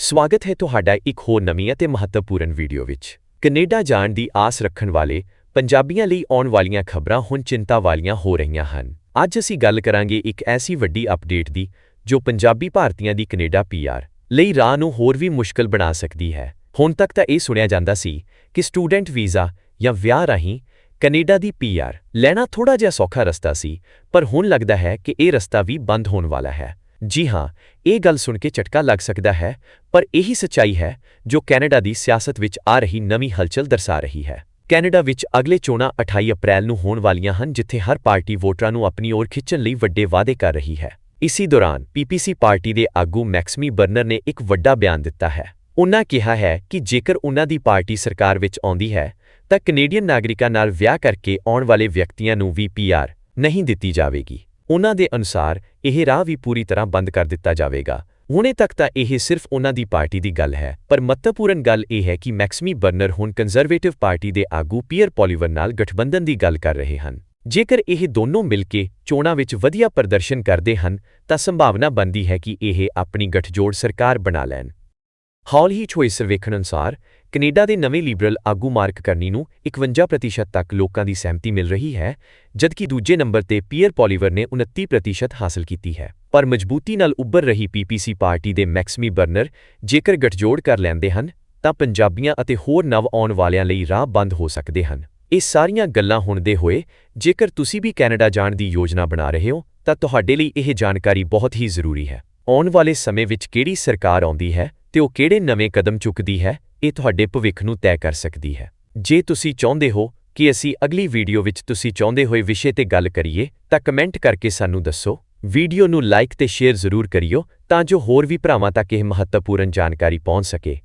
ਸਵਾਗਤ ਹੈ ਤੁਹਾਡਾ ਇੱਕ ਹੋਰ ਨਵੀਂ ਅਤੇ ਮਹੱਤਵਪੂਰਨ ਵੀਡੀਓ ਵਿੱਚ। ਕੈਨੇਡਾ ਜਾਣ ਦੀ ਆਸ ਰੱਖਣ ਵਾਲੇ ਪੰਜਾਬੀਆਂ ਲਈ ਆਉਣ ਵਾਲੀਆਂ ਖਬਰਾਂ ਹੁਣ ਚਿੰਤਾ ਵਾਲੀਆਂ ਹੋ ਰਹੀਆਂ ਹਨ। ਅੱਜ ਅਸੀਂ ਗੱਲ ਕਰਾਂਗੇ ਇੱਕ ਐਸੀ ਵੱਡੀ ਅਪਡੇਟ ਦੀ, ਜੋ ਪੰਜਾਬੀ ਭਾਰਤੀਆਂ ਦੀ ਕੈਨੇਡਾ ਪੀਆਰ ਲਈ ਰਾਹ ਨੂੰ ਹੋਰ ਵੀ ਮੁਸ਼ਕਲ ਬਣਾ ਸਕਦੀ ਹੈ। ਹੁਣ ਤੱਕ ਤਾਂ ਇਹ ਸੁਣਿਆ ਜਾਂਦਾ ਸੀ ਕਿ ਸਟੂਡੈਂਟ ਵੀਜ਼ਾ ਜਾਂ ਵਿਆਹ ਰਾਹੀਂ ਕੈਨੇਡਾ ਦੀ ਪੀਆਰ ਲੈਣਾ ਥੋੜਾ ਜਿਹਾ ਸੌਖਾ ਰਸਤਾ ਸੀ, ਪਰ ਹੁਣ ਲੱਗਦਾ ਹੈ ਕਿ ਇਹ ਰਸਤਾ ਵੀ ਬੰਦ ਹੋਣ ਵਾਲਾ ਹੈ। ਜੀ ਹਾਂ, ਇਹ ਗੱਲ ਸੁਣ ਕੇ ਝਟਕਾ ਲੱਗ ਸਕਦਾ ਹੈ, ਪਰ ਇਹੀ ਸੱਚਾਈ ਹੈ ਜੋ ਕੈਨੇਡਾ ਦੀ ਸਿਆਸਤ ਵਿੱਚ ਆ ਰਹੀ ਨਵੀਂ ਹਲਚਲ ਦਰਸਾ ਰਹੀ ਹੈ। ਕੈਨੇਡਾ ਵਿੱਚ ਅਗਲੇ ਚੋਣਾਂ 28 ਅਪ੍ਰੈਲ ਨੂੰ ਹੋਣ ਵਾਲੀਆਂ ਹਨ ਜਿੱਥੇ ਹਰ ਪਾਰਟੀ ਵੋਟਰਾਂ ਨੂੰ ਆਪਣੀ ਓਰ ਖਿੱਚਣ ਲਈ ਵੱਡੇ ਵਾਅਦੇ ਕਰ ਰਹੀ ਹੈ। ਇਸੇ ਦੌਰਾਨ ਪੀਪੀਸੀ ਪਾਰਟੀ ਦੇ ਆਗੂ ਮੈਕਸਮੀ ਬਰਨਰ ਨੇ ਇੱਕ ਵੱਡਾ ਬਿਆਨ ਦਿੱਤਾ ਹੈ। ਉਨ੍ਹਾਂ ਕਿਹਾ ਹੈ ਕਿ ਜੇਕਰ ਉਨ੍ਹਾਂ ਦੀ ਪਾਰਟੀ ਸਰਕਾਰ ਵਿੱਚ ਆਉਂਦੀ ਹੈ, ਤਾਂ ਕੈਨੇਡੀਅਨ ਨਾਗਰਿਕਾਂ ਨਾਲ ਵਿਆਹ ਕਰਕੇ ਆਉਣ ਵਾਲੇ ਵਿਅਕਤੀਆਂ ਨੂੰ ਵੀ ਪੀਆਰ ਨਹੀਂ ਦਿੱਤੀ ਜਾਵੇਗੀ। ਉਹਨਾਂ ਦੇ ਅਨੁਸਾਰ ਇਹ ਰਾਹ ਵੀ ਪੂਰੀ ਤਰ੍ਹਾਂ ਬੰਦ ਕਰ ਦਿੱਤਾ ਜਾਵੇਗਾ। ਹੁਣੇ ਤੱਕ ਤਾਂ ਇਹ ਸਿਰਫ ਉਨ੍ਹਾਂ ਦੀ ਪਾਰਟੀ ਦੀ ਗੱਲ ਹੈ, ਪਰ ਮਹੱਤਵਪੂਰਨ ਗੱਲ ਇਹ ਹੈ ਕਿ ਮੈਕਸਮੀ ਬਰਨਰ ਹੁਣ ਕੰਜ਼ਰਵੇਟਿਵ ਪਾਰਟੀ ਦੇ ਆਗੂ ਪੀਅਰ ਪੋਲੀਵਰ ਨਾਲ ਗਠਬੰਧਨ ਦੀ ਗੱਲ ਕਰ ਰਹੇ ਹਨ। ਜੇਕਰ ਇਹ ਦੋਨੋਂ ਮਿਲ ਕੇ ਚੋਣਾਂ ਵਿੱਚ ਵਧੀਆ ਪ੍ਰਦਰਸ਼ਨ ਕਰਦੇ ਹਨ, ਤਾਂ ਸੰਭਾਵਨਾ ਬਣਦੀ ਹੈ ਕਿ ਇਹ ਆਪਣੀ ਗਠਜੋੜ ਸਰਕਾਰ ਬਣਾ ਲੈਣ। ਹਾਲ ਹੀ ਹੋਏ ਸਰਵੇਖਣ ਅਨੁਸਾਰ ਕੈਨੇਡਾ ਦੇ ਨਵੇਂ ਲਿਬਰਲ ਆਗੂ ਮਾਰਕ ਕਰਨੀ ਨੂੰ 51% ਤੱਕ ਲੋਕਾਂ ਦੀ ਸਹਿਮਤੀ ਮਿਲ ਰਹੀ ਹੈ, ਜਦਕਿ ਦੂਜੇ ਨੰਬਰ ਤੇ ਪੀਅਰ ਪੋਲੀਵਰ ਨੇ 29% ਹਾਸਲ ਕੀਤੀ ਹੈ। ਪਰ ਮਜ਼ਬੂਤੀ ਨਾਲ ਉੱਭਰ ਰਹੀ ਪੀਪੀਸੀ ਪਾਰਟੀ ਦੇ ਮੈਕਸਮੀ ਬਰਨਰ ਜੇਕਰ ਗਠਜੋੜ ਕਰ ਲੈਂਦੇ ਹਨ, ਤਾਂ ਪੰਜਾਬੀਆਂ ਅਤੇ ਹੋਰ ਨਵ ਆਉਣ ਵਾਲਿਆਂ ਲਈ ਰਾਹ ਬੰਦ ਹੋ ਸਕਦੇ ਹਨ। ਇਹ ਸਾਰੀਆਂ ਗੱਲਾਂ ਹੁੰਦੇ ਹੋਏ, ਜੇਕਰ ਤੁਸੀਂ ਵੀ ਕੈਨੇਡਾ ਜਾਣ ਦੀ ਯੋਜਨਾ ਬਣਾ ਰਹੇ ਹੋ, ਤਾਂ ਤੁਹਾਡੇ ਲਈ ਇਹ ਜਾਣਕਾਰੀ ਬਹੁਤ ਹੀ ਜ਼ਰੂਰੀ ਹੈ। ਆਉਣ ਵਾਲੇ ਸਮੇਂ ਵਿੱਚ ਕਿਹੜੀ ਸਰਕਾਰ ਆਉਂਦੀ ਹੈ ਤੇ ਉਹ ਕਿਹੜੇ ਨਵੇਂ ਕਦਮ ਚੁੱਕਦੀ ਹੈ? ਇਹ ਤੁਹਾਡੇ ਭਵਿੱਖ ਨੂੰ ਤੈਅ ਕਰ ਸਕਦੀ ਹੈ। ਜੇ ਤੁਸੀਂ ਚਾਹੁੰਦੇ ਹੋ ਕਿ ਅਸੀਂ ਅਗਲੀ ਵੀਡੀਓ ਵਿੱਚ ਤੁਸੀਂ ਚਾਹੁੰਦੇ ਹੋਏ ਵਿਸ਼ੇ ਤੇ ਗੱਲ ਕਰੀਏ, ਤਾਂ ਕਮੈਂਟ ਕਰਕੇ ਸਾਨੂੰ ਦੱਸੋ। ਵੀਡੀਓ ਨੂੰ ਲਾਈਕ ਤੇ ਸ਼ੇਅਰ ਜ਼ਰੂਰ ਕਰਿਓ, ਤਾਂ ਜੋ ਹੋਰ ਵੀ ਭਰਾਵਾਂ ਤੱਕ ਇਹ ਮਹੱਤਵਪੂਰਨ ਜਾਣਕਾਰੀ ਪਹੁੰਚ ਸਕੇ।